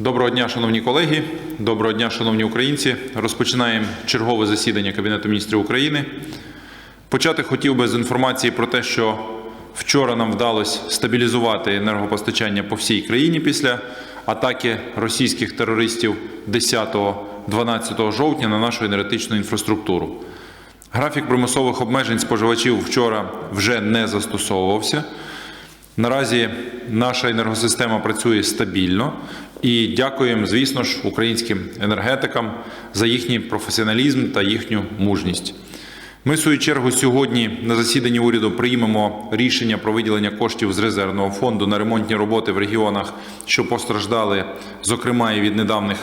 Доброго дня, шановні колеги. Доброго дня, шановні українці. Розпочинаємо чергове засідання Кабінету міністрів України. Почати хотів би з інформації про те, що вчора нам вдалося стабілізувати енергопостачання по всій країні після атаки російських терористів 10-12 жовтня на нашу енергетичну інфраструктуру. Графік примусових обмежень споживачів вчора вже не застосовувався. Наразі наша енергосистема працює стабільно і дякуємо, звісно ж, українським енергетикам за їхній професіоналізм та їхню мужність. Ми, в свою чергу, сьогодні на засіданні уряду приймемо рішення про виділення коштів з резервного фонду на ремонтні роботи в регіонах, що постраждали, зокрема і від недавніх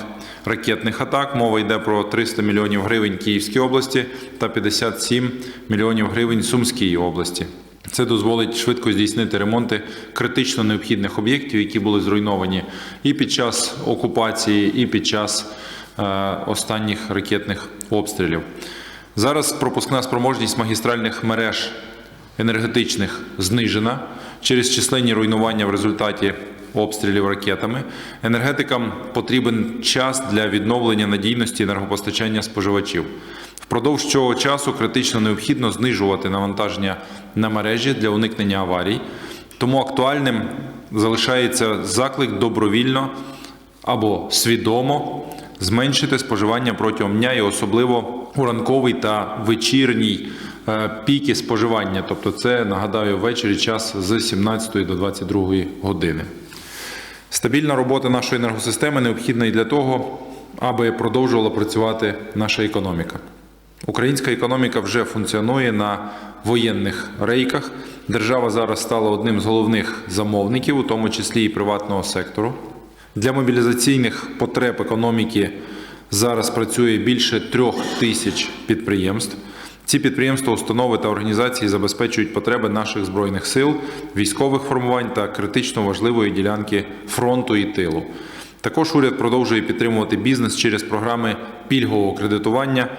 ракетних атак. Мова йде про 300 мільйонів гривень Київській області та 57 мільйонів гривень Сумській області. Це дозволить швидко здійснити ремонти критично необхідних об'єктів, які були зруйновані і під час окупації, і під час е, останніх ракетних обстрілів. Зараз пропускна спроможність магістральних мереж енергетичних знижена через численні руйнування в результаті обстрілів ракетами. Енергетикам потрібен час для відновлення надійності енергопостачання споживачів. Впродовж цього часу критично необхідно знижувати навантаження на мережі для уникнення аварій. Тому актуальним залишається заклик добровільно або свідомо зменшити споживання протягом дня і особливо у ранковий та вечірній е, піки споживання. Тобто, це нагадаю ввечері час з 17 до 22 години. Стабільна робота нашої енергосистеми необхідна і для того, аби продовжувала працювати наша економіка. Українська економіка вже функціонує на воєнних рейках. Держава зараз стала одним з головних замовників, у тому числі і приватного сектору. Для мобілізаційних потреб економіки зараз працює більше трьох тисяч підприємств. Ці підприємства, установи та організації забезпечують потреби наших збройних сил, військових формувань та критично важливої ділянки фронту і тилу. Також уряд продовжує підтримувати бізнес через програми пільгового кредитування.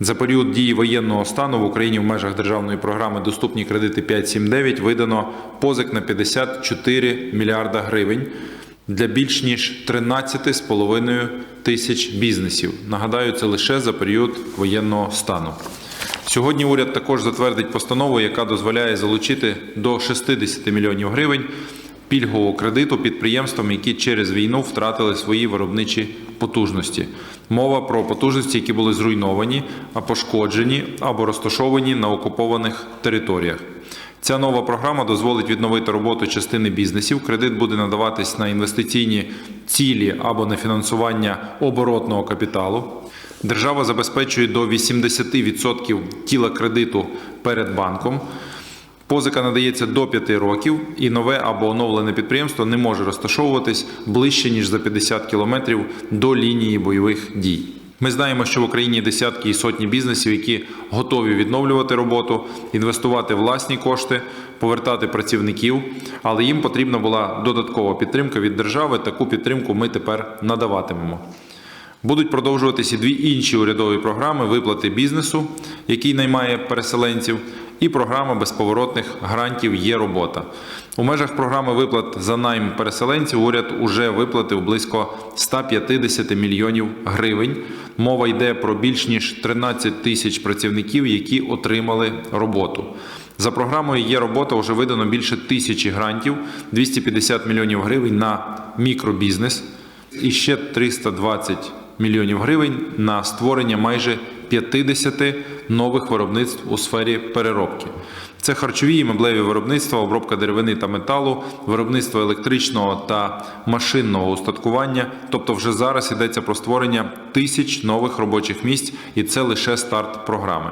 За період дії воєнного стану в Україні в межах державної програми Доступні кредити 5.7.9 видано позик на 54 мільярда гривень для більш ніж 13,5 тисяч бізнесів. Нагадаю, це лише за період воєнного стану. Сьогодні уряд також затвердить постанову, яка дозволяє залучити до 60 мільйонів гривень пільгового кредиту підприємствам, які через війну втратили свої виробничі потужності. Мова про потужності, які були зруйновані, пошкоджені або розташовані на окупованих територіях. Ця нова програма дозволить відновити роботу частини бізнесів. Кредит буде надаватись на інвестиційні цілі або на фінансування оборотного капіталу. Держава забезпечує до 80% тіла кредиту перед банком. Позика надається до 5 років, і нове або оновлене підприємство не може розташовуватись ближче ніж за 50 кілометрів до лінії бойових дій. Ми знаємо, що в Україні десятки і сотні бізнесів, які готові відновлювати роботу, інвестувати власні кошти, повертати працівників, але їм потрібна була додаткова підтримка від держави. Таку підтримку ми тепер надаватимемо. Будуть продовжуватися дві інші урядові програми виплати бізнесу, який наймає переселенців, і програма безповоротних грантів є робота. У межах програми виплат за найм переселенців уряд уже виплатив близько 150 мільйонів гривень. Мова йде про більш ніж 13 тисяч працівників, які отримали роботу. За програмою є робота вже видано більше тисячі грантів, 250 мільйонів гривень на мікробізнес і ще 320 мільйонів гривень на створення майже 50 нових виробництв у сфері переробки. Це харчові і меблеві виробництва, обробка деревини та металу, виробництво електричного та машинного устаткування. Тобто, вже зараз йдеться про створення тисяч нових робочих місць, і це лише старт програми.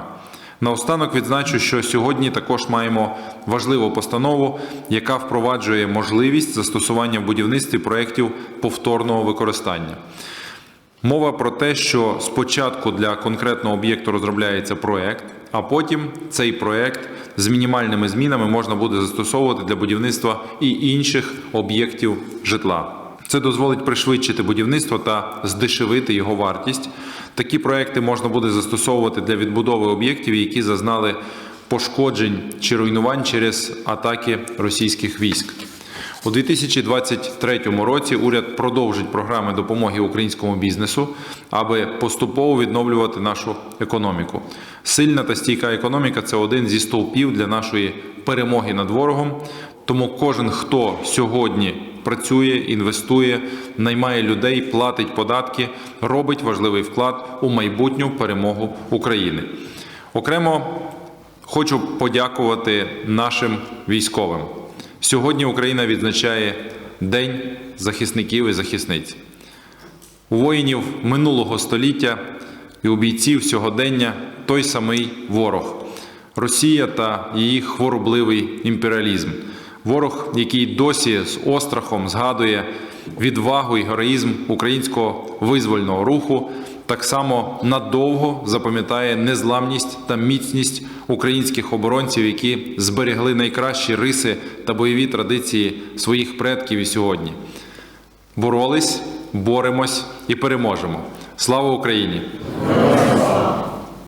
Наостанок відзначу, що сьогодні також маємо важливу постанову, яка впроваджує можливість застосування в будівництві проєктів повторного використання. Мова про те, що спочатку для конкретного об'єкту розробляється проект, а потім цей проект з мінімальними змінами можна буде застосовувати для будівництва і інших об'єктів житла. Це дозволить пришвидшити будівництво та здешевити його вартість. Такі проекти можна буде застосовувати для відбудови об'єктів, які зазнали пошкоджень чи руйнувань через атаки російських військ. У 2023 році уряд продовжить програми допомоги українському бізнесу, аби поступово відновлювати нашу економіку. Сильна та стійка економіка це один зі стовпів для нашої перемоги над ворогом. Тому кожен, хто сьогодні працює, інвестує, наймає людей, платить податки, робить важливий вклад у майбутню перемогу України. Окремо хочу подякувати нашим військовим. Сьогодні Україна відзначає День захисників і захисниць. У воїнів минулого століття і у бійців сьогодення той самий ворог Росія та її хворобливий імперіалізм. Ворог, який досі з острахом згадує відвагу і героїзм українського визвольного руху, так само надовго запам'ятає незламність та міцність українських оборонців, які зберегли найкращі риси та бойові традиції своїх предків і сьогодні. Боролись, боремось і переможемо. Слава Україні!